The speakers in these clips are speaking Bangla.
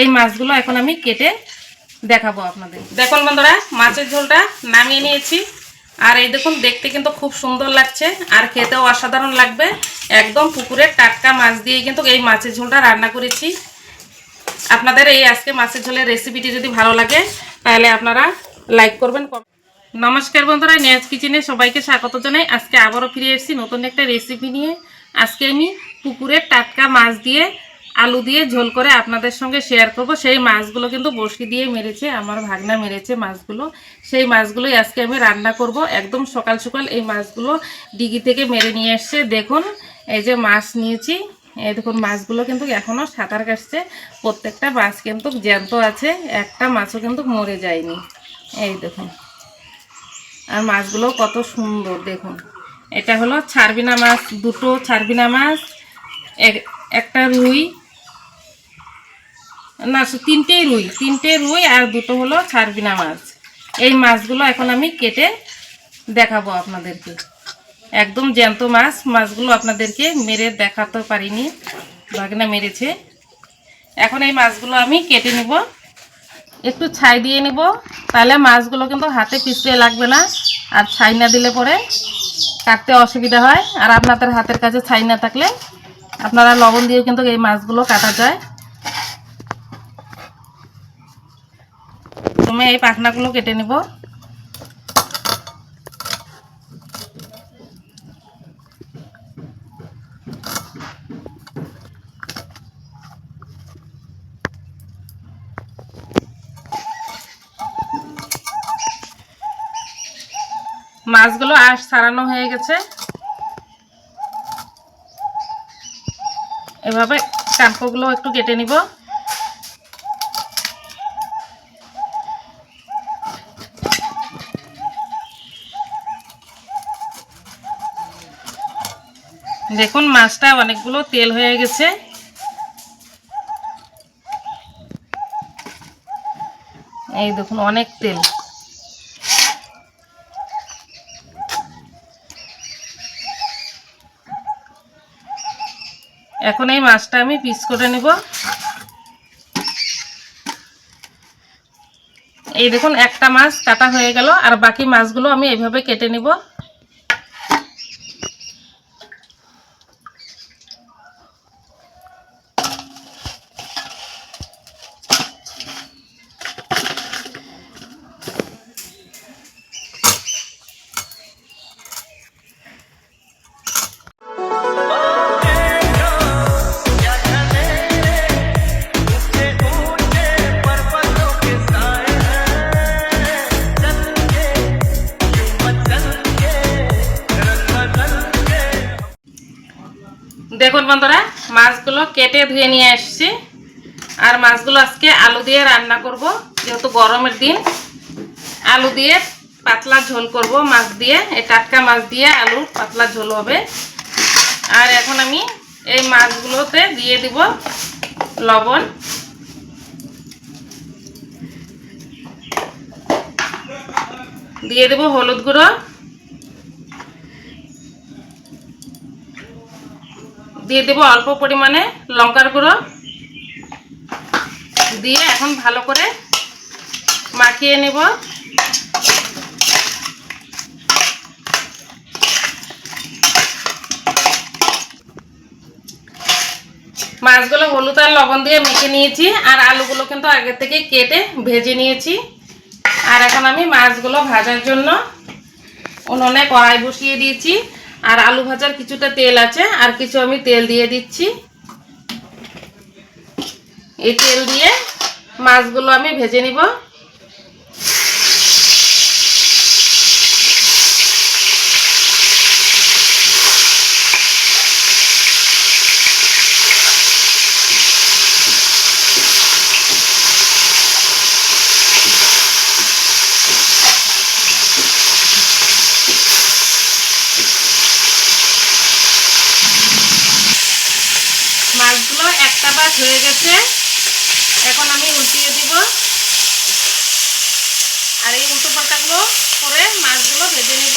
এই মাছগুলো এখন আমি কেটে দেখাবো আপনাদের। দেখুন বন্ধুরা, মাছের ঝোলটা নামিয়ে নিয়েছি। আর এই দেখুন, দেখতে কিন্তু খুব সুন্দর লাগছে আর খেতেও অসাধারণ লাগবে। একদম পুকুরের টাটকা মাছ দিয়ে কিন্তু এই মাছের ঝোলটা রান্না করেছি। আপনাদের এই আজকে মাছের ঝোলের রেসিপিটি যদি ভালো লাগে, তাহলে আপনারা লাইক করবেন নমস্কার বন্ধুরা, নেয়াজ কিচেনে সবাইকে স্বাগত জানাই। আজকে আবারও ফিরে এসেছি নতুন একটা রেসিপি নিয়ে। আজকে আমি পুকুরের টাটকা মাছ দিয়ে আলু দিয়ে ঝোল করে আপনাদের সঙ্গে শেয়ার করব। সেই মাছগুলো কিন্তু বসি দিয়ে মেরেছে, আমার ভাগনা মেরেছে মাছগুলো। সেই মাছগুলোই আজকে আমি রান্না করব। একদম সকাল সকাল এই মাছগুলো ডিগি থেকে মেরে নিয়ে এসছে। দেখুন, এই যে মাছ নিয়েছি, এই দেখুন মাছগুলো কিন্তু এখনও সাঁতার কাটছে। প্রত্যেকটা মাছ কিন্তু জ্যান্ত আছে, একটা মাছও কিন্তু মরে যায়নি। এই দেখুন, আর মাছগুলো কত সুন্দর, দেখুন। এটা হলো ছারবিনা মাছ, দুটো ছারবিনা মাছ, এক- একটা রুই না তিনটেই রুই তিনটে রুই আর দুটো হলো ছারবিনা মাছ। এই মাছগুলো এখন আমি কেটে দেখাবো আপনাদেরকে। একদম জ্যান্ত মাছ, মাছগুলো আপনাদেরকে মেরে দেখাতে পারিনি বাগনা মেরেছে। এখন এই মাছগুলো আমি কেটে নেব। একটু ছাই দিয়ে নিব, তাহলে মাছগুলো কিন্তু হাতে পিছড়ে লাগবে না, আর ছাই না দিলে পরে কাটতে অসুবিধা হয়। আর আপনাদের হাতের কাছে ছাই না থাকলে আপনারা লবণ দিয়েও কিন্তু এই মাছগুলো কাটা যায়। তুমি এই পাখনাগুলো কেটে নেব। মাছগুলো আশ সারানো হয়ে গেছে। এভাবে কানকোগুলো একটু কেটে নিব। দেখুন, মাছটা অনেকগুলো তেল হয়ে গেছে। এই দেখুন, অনেক তেল। এখন এই মাছটা আমি পিস করে নেব। এই দেখুন, একটা মাছ কাটা হয়ে গেল, আর বাকি মাছগুলো আমি এইভাবে কেটে নিব। দেখুন বন্ধুরা, মাছগুলো কেটে ধুয়ে নিয়ে আসছি। আর মাছগুলো আজকে আলু দিয়ে রান্না করব, যেহেতু গরমের দিন। আলু দিয়ে পাতলা ঝোল করব, মাছ দিয়ে। এই টাটকা মাছ দিয়ে আলু পাতলা ঝোল হবে। আর এখন আমি এই মাছগুলোতে দিয়ে দিব লবণ। দিয়ে দেব হলুদ গুঁড়ো। দিয়ে দেবো অল্প পরিমাণে লঙ্কার গুঁড়ো। দিয়ে এখন ভালো করে মাখিয়ে নেব। মাছগুলো হলুদ আর লবণ দিয়ে মেখে নিয়েছি, আর আলুগুলো কিন্তু আগে থেকে কেটে ভেজে নিয়েছি। আর এখন আমি মাছগুলো ভাজার জন্য উনুনে কড়াই বসিয়ে দিয়েছি। আর আলু ভাজার কিছুটা তেল আছে, আর কিছু আমি তেল দিয়ে দিচ্ছি। এই তেল দিয়ে মাছগুলো আমি ভেজে নিব। হয়ে গেছে। এখন আমি উল্টিয়ে দিব। আর এই উল্টো পাল্টাগুলো করে মাছগুলো ভেজে নিব।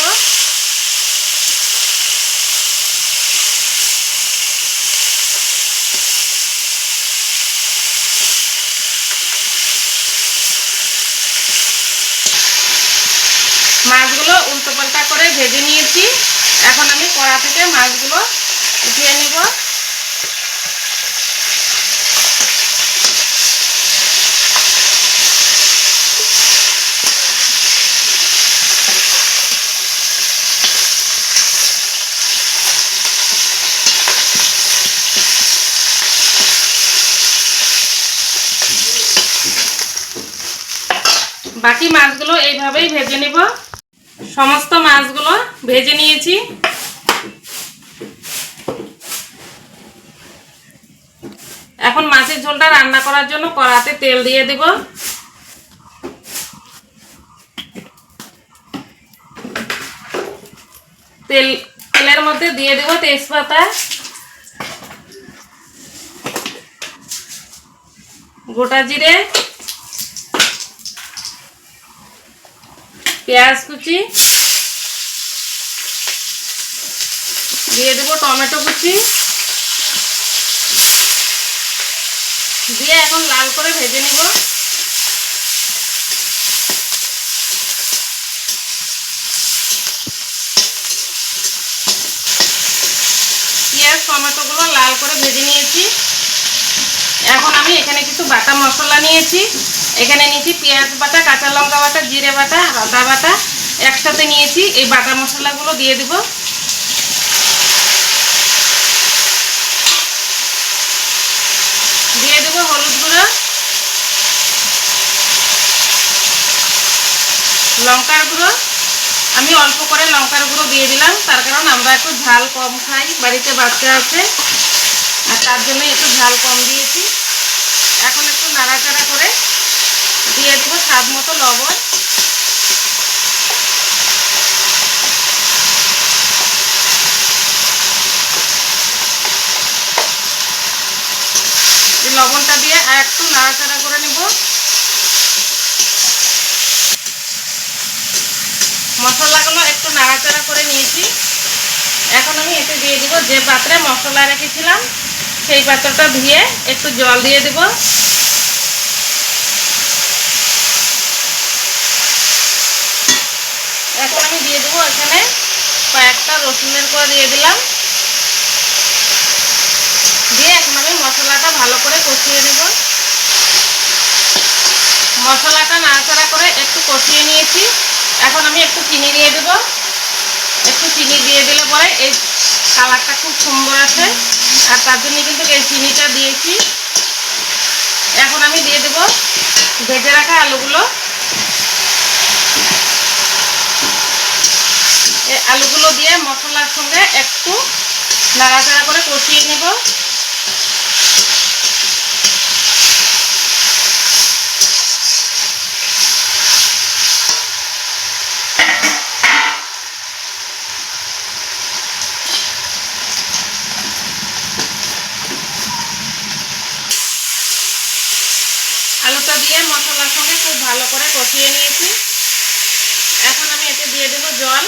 মাছগুলো উল্টো পাল্টা করে ভেজে নিয়েছি। এখন আমি কড়া থেকে মাছগুলো উঠিয়ে নিব। বাকি মাছগুলো এইভাবেই ভেজে নেব। সমস্ত মাছগুলো ভেজে নিয়েছি। এখন মাছের ঝোলটা রান্না করার জন্য কড়াতে তেল দিয়ে দেব। তেল, তেলের মধ্যে দিয়ে দেব তেজপাতা। গোটা জিরে। পেঁয়াজ কুচি, দিয়ে দেবো টমেটো কুচি। দিয়ে এখন লাল করে ভেজে নিব। পেঁয়াজ, টমেটোগুলো লাল করে ভেজে নিয়েছি। এখন আমি এখানে কিছু বাটা মশলা নিয়েছি। এখানে নিয়েছি পেঁয়াজ বাটা, কাঁচা লঙ্কা বাটা, জিরে বাটা, আদা বাটা। একসাথে নিয়েছি, এই বাটা মশলাগুলো দিয়ে দিব। দিয়ে দেবো হলুদ গুঁড়ো। লঙ্কার গুঁড়ো। আমি অল্প করে লঙ্কার গুঁড়ো দিয়ে দিলাম, তার কারণ আমরা একটু ঝাল কম খাই, বাড়িতে বাচ্চা আছে। আর তার জন্য একটু ঝাল কম দিয়েছি। এখন একটু নাড়াচাড়া করে দিয়ে দেবো স্বাদ মতো লবণ। লবণটা দিয়ে আর একটু নাড়াচাড়া করে নেব। মশলাগুলো একটু নাড়াচাড়া করে নিয়েছি। এখন আমি এতে দিয়ে দিব যে পাত্রে মশলা রেখেছিলাম, সেই পাত্রটা ধুয়ে একটু জল দিয়ে দেব এখন আমি দিয়ে দেবো এখানে কয়েকটা রসুনের করে দিয়ে দিলাম। দিয়ে এখন আমি মশলাটা ভালো করে কষিয়ে নেব। মশলাটা নাড়াচাড়া করে একটু কষিয়ে নিয়েছি। এখন আমি একটু চিনি দিয়ে দেবো। একটু চিনি দিয়ে দিলে পরে এই কালারটা খুব সুন্দর আছে আর তার জন্য কিন্তু এই চিনিটা দিয়েছি। এখন আমি দিয়ে দেবো ভেজে রাখা আলুগুলো। আলুগুলো দিয়ে মশলার সঙ্গে একটু নাড়াচাড়া করে কষিয়ে নেব। আলুটা দিয়ে মশলার সঙ্গে খুব ভালো করে কষিয়ে নিয়েছি। এখন আমি এতে দিয়ে দেবো জল।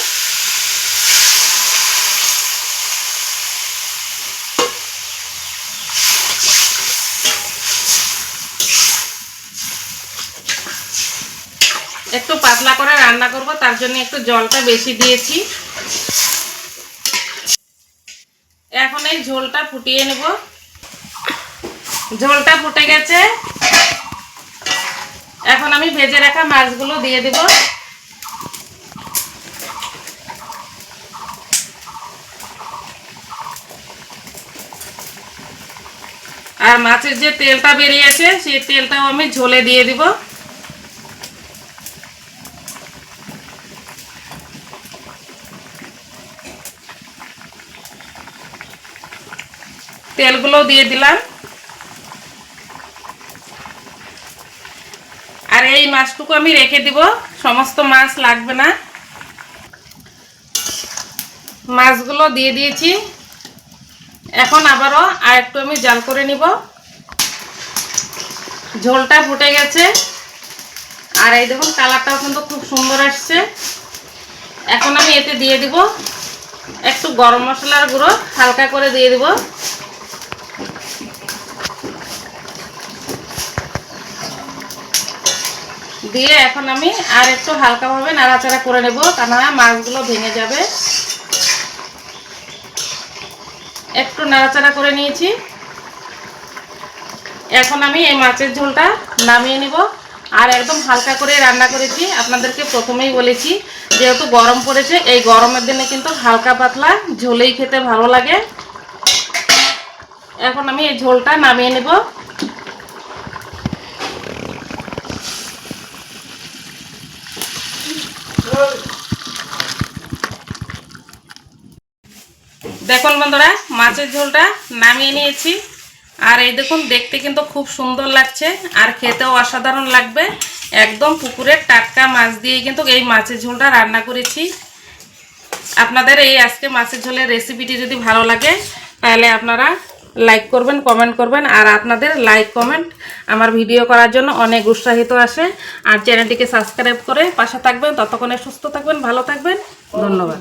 একটু পাতলা করে রান্না করব, তার জন্য একটু জলটা বেশি দিয়েছি। এখন এই ঝোলটা ফুটিয়ে নেব। ঝোলটা ফুটে গেছে। এখন আমি ভেজে রাখা মাছগুলো দিয়ে দেব। আর মাছের যে তেলটা বেরিয়েছে, সেই তেলটাও আমি ঝোলে দিয়ে দিব। তেলগুলো দিয়ে দিলাম। আর এই মাছটুকু আমি রেখে দিব, সমস্ত মাছ লাগবে না। মাছগুলো দিয়ে দিয়েছি। এখন আবারও আর একটু আমি জাল করে নিব। ঝোলটা ফুটে গেছে। আর এই দেখুন, কালারটাও কিন্তু খুব সুন্দর আসছে। এখন আমি এতে দিয়ে দিব। একটু গরম মশলার গুঁড়ো হালকা করে দিয়ে দিব। দিয়ে এখন আমি আর একটু হালকাভাবে নাড়াচাড়া করে নেব তা না মাছগুলো ভেঙে যাবে। একটু নাড়াচাড়া করে নিয়েছি। এখন আমি এই মাছের ঝোলটা নামিয়ে নিব। আর একদম হালকা করে রান্না করেছি, আপনাদেরকে প্রথমেই বলেছি, যেহেতু গরম পড়েছে, এই গরমের দিনে কিন্তু হালকা পাতলা ঝোলেই খেতে ভালো লাগে। এখন আমি এই ঝোলটা নামিয়ে নেব। দেখুন বন্ধুরা, মাছের ঝোলটা নামিয়ে নিয়েছি। আর এই দেখুন, দেখতে কিন্তু খুব সুন্দর লাগছে, আর খেতেও অসাধারণ লাগবে। একদম পুকুরের টাটকা মাছ দিয়ে কিন্তু এই মাছের ঝোলটা রান্না করেছি। আপনাদের এই আজকে মাছের ঝোলের রেসিপিটি যদি ভালো লাগে, তাহলে আপনারা লাইক করবেন কমেন্ট করবেন, আর আপনাদের লাইক কমেন্ট আমার ভিডিও করার জন্য অনেক উৎসাহিত আসে। আর চ্যানেলটিকে সাবস্ক্রাইব করে পাশে থাকবেন, ততক্ষণে সুস্থ থাকবেন, ভালো থাকবেন। ধন্যবাদ।